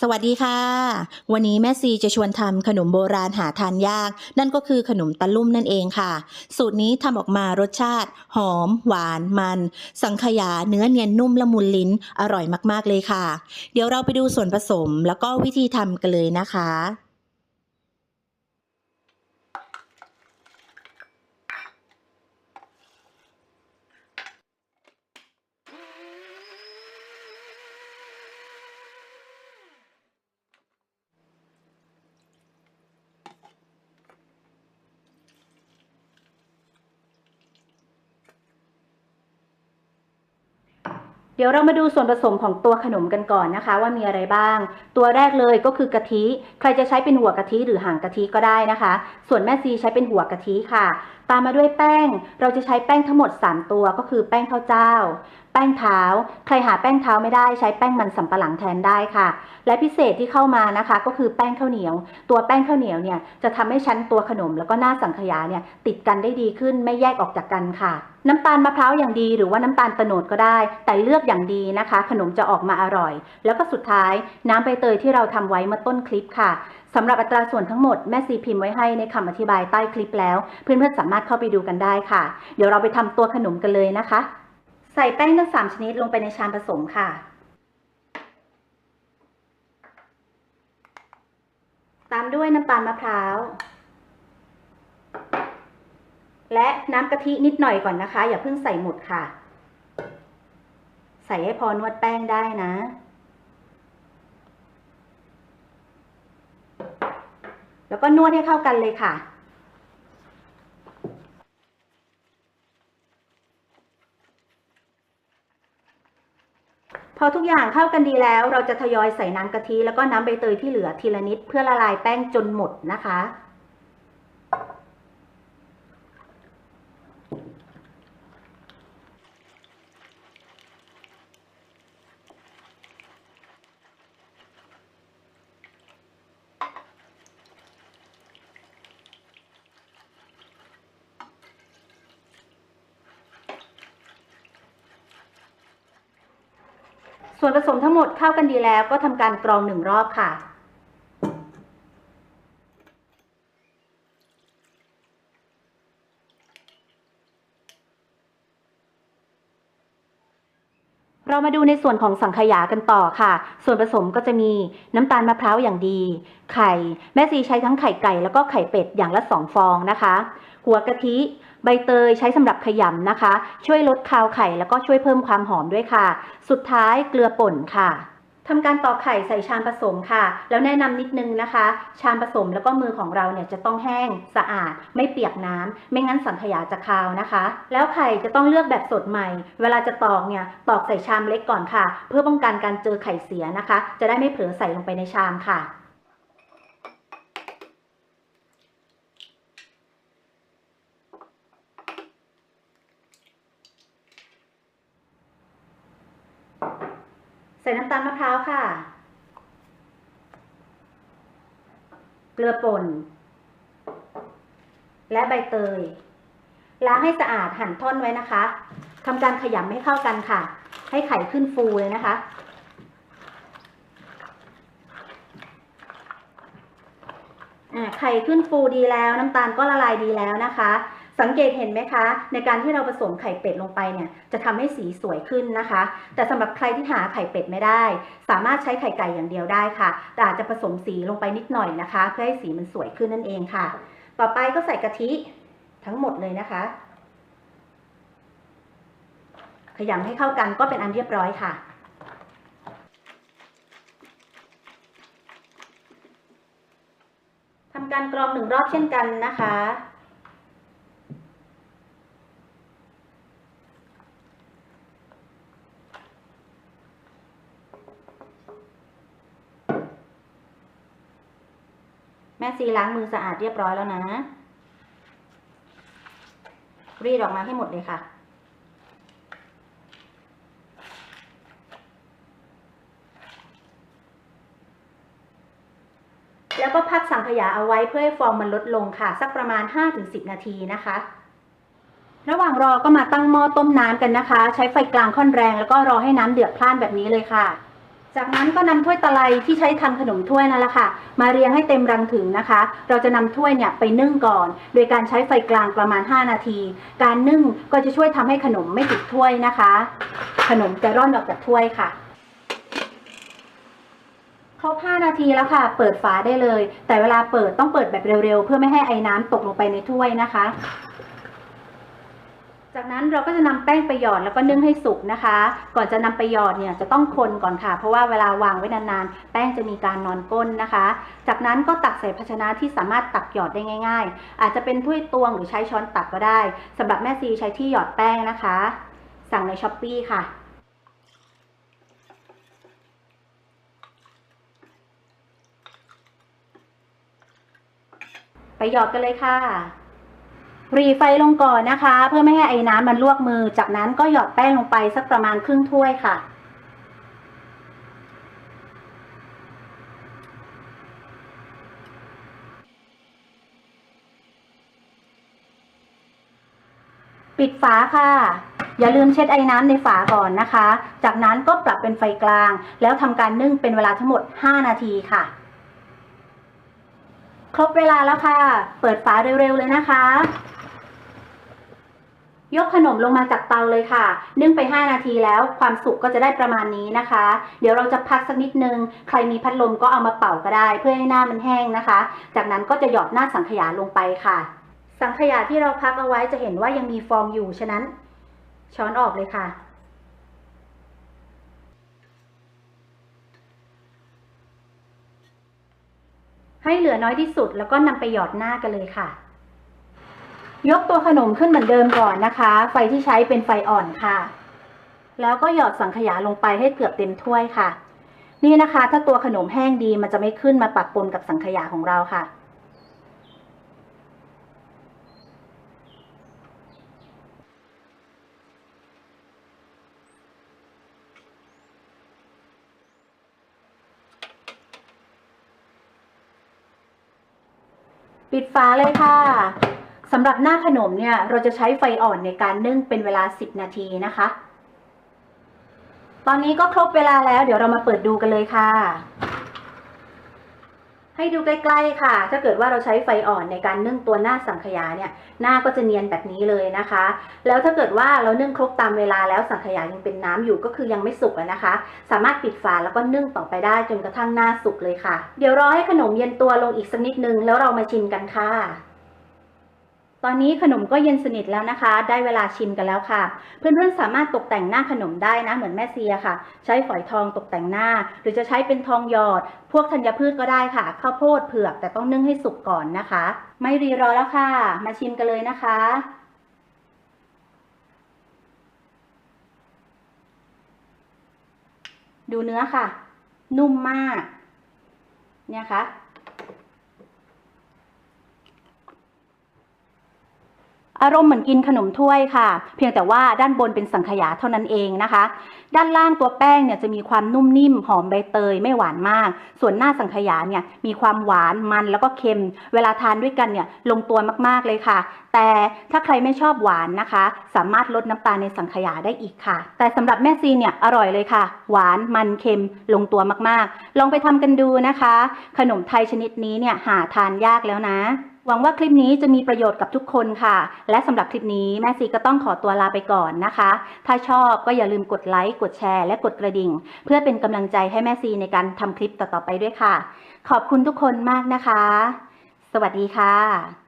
สวัสดีค่ะ วันนี้แม่ซีจะชวนทำขนมโบราณหาทานยาก นั่นก็คือขนมตะลุ่มนั่นเองค่ะ สูตรนี้ทำออกมารสชาติ หอม หวานมัน สังขยาเนื้อเนียนนุ่มละมุนลิ้นอร่อยมากๆเลยค่ะ เดี๋ยวเราไปดูส่วนผสมแล้วก็วิธีทำกันเลยนะคะ เดี๋ยวเรามาดูส่วนผสมของตัวขนมกันก่อนนะคะ ว่ามีอะไรบ้าง ตัวแรกเลยก็คือกะทิ ใครจะใช้เป็นหัวกะทิหรือหางกะทิก็ได้นะคะ ส่วนแม่ซีใช้เป็นหัวกะทิค่ะ ตามมาด้วยแป้ง เราจะใช้แป้งทั้งหมด 3 ตัวก็คือแป้งข้าวเจ้า แป้งเท้า ใครหาแป้งเท้าไม่ได้ใช้แป้งมันสำปะหลังแทนได้ค่ะ และพิเศษที่เข้ามานะคะ ก็คือแป้งข้าวเหนียว ตัวแป้งข้าวเหนียวเนี่ยจะทำให้ชั้นตัวขนมแล้วก็หน้าสังขยาเนี่ยติดกันได้ดีขึ้นไม่แยกออกจากกันค่ะ น้ำตาลมะพร้าวอย่างดีหรือว่าน้ำตาลโตโนดก็ได้ แต่เลือกอย่างดีนะคะ ขนมจะออกมาอร่อย แล้วก็สุดท้ายน้ำใบเตยที่เราทำไว้เมื่อต้นคลิปค่ะสำหรับอัตราส่วนทั้งหมดแม่ซีพิมพ์ไว้ให้ในคำอธิบายใต้คลิปแล้ว เพื่อนๆสามารถเข้าไปดูกันได้ค่ะ เดี๋ยวเราไปทำตัวขนมกันเลยนะคะ ใส่แป้งทั้งสามชนิดลงไปในชามผสมค่ะ ตามด้วยน้ำตาลมะพร้าว และน้ำกะทินิดหน่อยก่อนนะคะ อย่าเพิ่งใส่หมดค่ะ ใส่ให้พอนวดแป้งได้นะ แล้วก็นวดให้เข้ากันเลยค่ะพอทุกอย่างเข้ากันดีแล้ว เราจะทยอยใส่น้ำกะทิแล้วก็น้ำใบเตยที่เหลือทีละนิดเพื่อละลายแป้งจนหมดนะคะ ส่วนผสมทั้งหมดเข้ากันดีแล้วก็ทำการกรองหนึ่งรอบค่ะ เรามาดูในส่วนของสังขยากันต่อค่ะ ส่วนผสมก็จะมีน้ำตาลมะพร้าวอย่างดี ไข่ แม่ซีใช้ทั้งไข่ไก่แล้วก็ไข่เป็ดอย่างละสองฟองนะคะ หัวกะทิ ใบเตยใช้สำหรับขยำนะคะ ช่วยลดคาวไข่แล้วก็ช่วยเพิ่มความหอมด้วยค่ะ สุดท้ายเกลือป่นค่ะทำการตอกไข่ใส่ชามผสมค่ะ แล้วแนะนำนิดนึงนะคะ ชามผสมแล้วก็มือของเราเนี่ยจะต้องแห้งสะอาด ไม่เปียกน้ำไม่งั้นสังขยาจะคาวนะคะ แล้วไข่จะต้องเลือกแบบสดใหม่ เวลาจะตอกเนี่ยตอกใส่ชามเล็กก่อนค่ะ เพื่อป้องกันการเจอไข่เสียนะคะ จะได้ไม่เผลอใส่ลงไปในชามค่ะ ใส่น้ำตาลมะพร้าวค่ะ เกลือป่น และใบเตย ล้างให้สะอาดหั่นท่อนไว้นะคะทำการขยำให้เข้ากันค่ะ ให้ไข่ขึ้นฟูเลยนะคะไข่ขึ้นฟูดีแล้ว น้ำตาลก็ละลายดีแล้วนะคะ สังเกตเห็นไหมคะ ในการที่เราผสมไข่เป็ดลงไปเนี่ยจะทำให้สีสวยขึ้นนะคะ แต่สำหรับใครที่หาไข่เป็ดไม่ได้ สามารถใช้ไข่ไก่อย่างเดียวได้ค่ะแต่อาจจะผสมสีลงไปนิดหน่อยนะคะ เพื่อให้สีมันสวยขึ้นนั่นเองค่ะ ต่อไปก็ใส่กะทิทั้งหมดเลยนะคะ ขยำให้เข้ากันก็เป็นอันเรียบร้อยค่ะทำการกรองหนึ่งรอบเช่นกันนะคะ แม่ซีล้างมือสะอาดเรียบร้อยแล้วนะ รีดออกมาให้หมดเลยค่ะ แล้วก็พักสังขยาเอาไว้เพื่อให้ฟองมันลดลงค่ะ สักประมาณ 5-10 นาทีนะคะ ระหว่างรอก็มาตั้งหม้อต้มน้ำกันนะคะ ใช้ไฟกลางค่อนแรงแล้วก็รอให้น้ำเดือดพล่านแบบนี้เลยค่ะ จากนั้นก็นำถ้วยตะไลที่ใช้ทำขนมถ้วยนั่นแหละค่ะ มาเรียงให้เต็มรังถึงนะคะ เราจะนำถ้วยเนี่ยไปนึ่งก่อน โดยการใช้ไฟกลางประมาณ 5 นาที การนึ่งก็จะช่วยทำให้ขนมไม่ติดถ้วยนะคะ ขนมจะร่อนออกจากถ้วยค่ะครบ5นาทีแล้วค่ะ เปิดฝาได้เลย แต่เวลาเปิดต้องเปิดแบบเร็วๆ เพื่อไม่ให้ไอ้น้ำตกลงไปในถ้วยนะคะ จากนั้นเราก็จะนำแป้งไปหยอดแล้วก็นึ่งให้สุกนะคะ ก่อนจะนำไปหยอดเนี่ยจะต้องคนก่อนค่ะ เพราะว่าเวลาวางไว้นานๆ แป้งจะมีการนอนก้นนะคะ จากนั้นก็ตักใส่ภาชนะที่สามารถตักหยอดได้ง่าย ๆ อาจจะเป็นถ้วยตวงหรือใช้ช้อนตักก็ได้สำหรับแม่ซีใช้ที่หยอดแป้งนะคะ สั่งในช้อปปีค่ะไปหยอดกันเลยค่ะ รีไฟลงก่อนนะคะ เพื่อไม่ให้ไอ้น้ำมันลวกมือ จากนั้นก็หยอดแป้งลงไปสักประมาณครึ่งถ้วยค่ะ ปิดฝาค่ะ อย่าลืมเช็ดไอ้น้ำในฝาก่อนนะคะ จากนั้นก็ปรับเป็นไฟกลาง แล้วทำการนึ่งเป็นเวลาทั้งหมด 5 นาทีค่ะ ครบเวลาแล้วค่ะ เปิดฝาเร็วๆเลยนะคะ ยกขนมลงมาจากเตาเลยค่ะ นึ่งไป 5 นาทีแล้วความสุกก็จะได้ประมาณนี้นะคะ เดี๋ยวเราจะพักสักนิดนึง ใครมีพัดลมก็เอามาเป่าก็ได้ เพื่อให้หน้ามันแห้งนะคะ จากนั้นก็จะหยอดหน้าสังขยาลงไปค่ะ สังขยาที่เราพักเอาไว้จะเห็นว่ายังมีฟองอยู่ ฉะนั้น ช้อนออกเลยค่ะให้เหลือน้อยที่สุดแล้วก็นำไปหยอดหน้ากันเลยค่ะ ยกตัวขนมขึ้นเหมือนเดิมก่อนนะคะ ไฟที่ใช้เป็นไฟอ่อนค่ะ แล้วก็หยอดสังขยาลงไปให้เกือบเต็มถ้วยค่ะ นี่นะคะ ถ้าตัวขนมแห้งดีมันจะไม่ขึ้นมาปะปนกับสังขยาของเราค่ะ ปิดฝาเลยค่ะ สำหรับหน้าขนมเนี่ยเราจะใช้ไฟอ่อนในการนึ่งเป็นเวลา 10 นาทีนะคะ ตอนนี้ก็ครบเวลาแล้ว เดี๋ยวเรามาเปิดดูกันเลยค่ะ ให้ดูใกล้ๆค่ะ ถ้าเกิดว่าเราใช้ไฟอ่อนในการนึ่งตัวหน้าสังขยาเนี่ย หน้าก็จะเนียนแบบนี้เลยนะคะ แล้วถ้าเกิดว่าเรานึ่งครบตามเวลาแล้วสังขยายังเป็นน้ำอยู่ก็คือยังไม่สุกนะคะ สามารถปิดฝาแล้วก็นึ่งต่อไปได้จนกระทั่งหน้าสุกเลยค่ะ เดี๋ยวรอให้ขนมเย็นตัวลงอีกสักนิดนึงแล้วเรามาชิมกันค่ะ ตอนนี้ขนมก็เย็นสนิทแล้วนะคะ ได้เวลาชิมกันแล้วค่ะ เพื่อนๆสามารถตกแต่งหน้าขนมได้นะ เหมือนแม่เซียค่ะ ใช้ฝอยทองตกแต่งหน้า หรือจะใช้เป็นทองหยอด พวกธัญพืชก็ได้ค่ะ ข้าวโพดเผือกแต่ต้องนึ่งให้สุกก่อนนะคะ ไม่รีรอแล้วค่ะ มาชิมกันเลยนะคะดูเนื้อค่ะ นุ่มมาก เนี่ยค่ะ อารมณ์เหมือนกินขนมถ้วยค่ะ เพียงแต่ว่าด้านบนเป็นสังขยาเท่านั้นเองนะคะ ด้านล่างตัวแป้งเนี่ยจะมีความนุ่มนิ่มหอมใบเตยไม่หวานมาก ส่วนหน้าสังขยาเนี่ยมีความหวานมันแล้วก็เค็ม เวลาทานด้วยกันเนี่ยลงตัวมากๆเลยค่ะ แต่ถ้าใครไม่ชอบหวานนะคะ สามารถลดน้ำตาลในสังขยาได้อีกค่ะ แต่สำหรับแม่ซีเนี่ยอร่อยเลยค่ะ หวานมันเค็มลงตัวมากๆ ลองไปทำกันดูนะคะ ขนมไทยชนิดนี้เนี่ยหาทานยากแล้วนะ หวังว่าคลิปนี้จะมีประโยชน์กับทุกคนค่ะ และสำหรับคลิปนี้แม่ซีก็ต้องขอตัวลาไปก่อนนะคะ ถ้าชอบก็อย่าลืมกดไลค์กดแชร์และกดกระดิ่ง เพื่อเป็นกำลังใจให้แม่ซีในการทำคลิปต่อๆไปด้วยค่ะ ขอบคุณทุกคนมากนะคะ สวัสดีค่ะ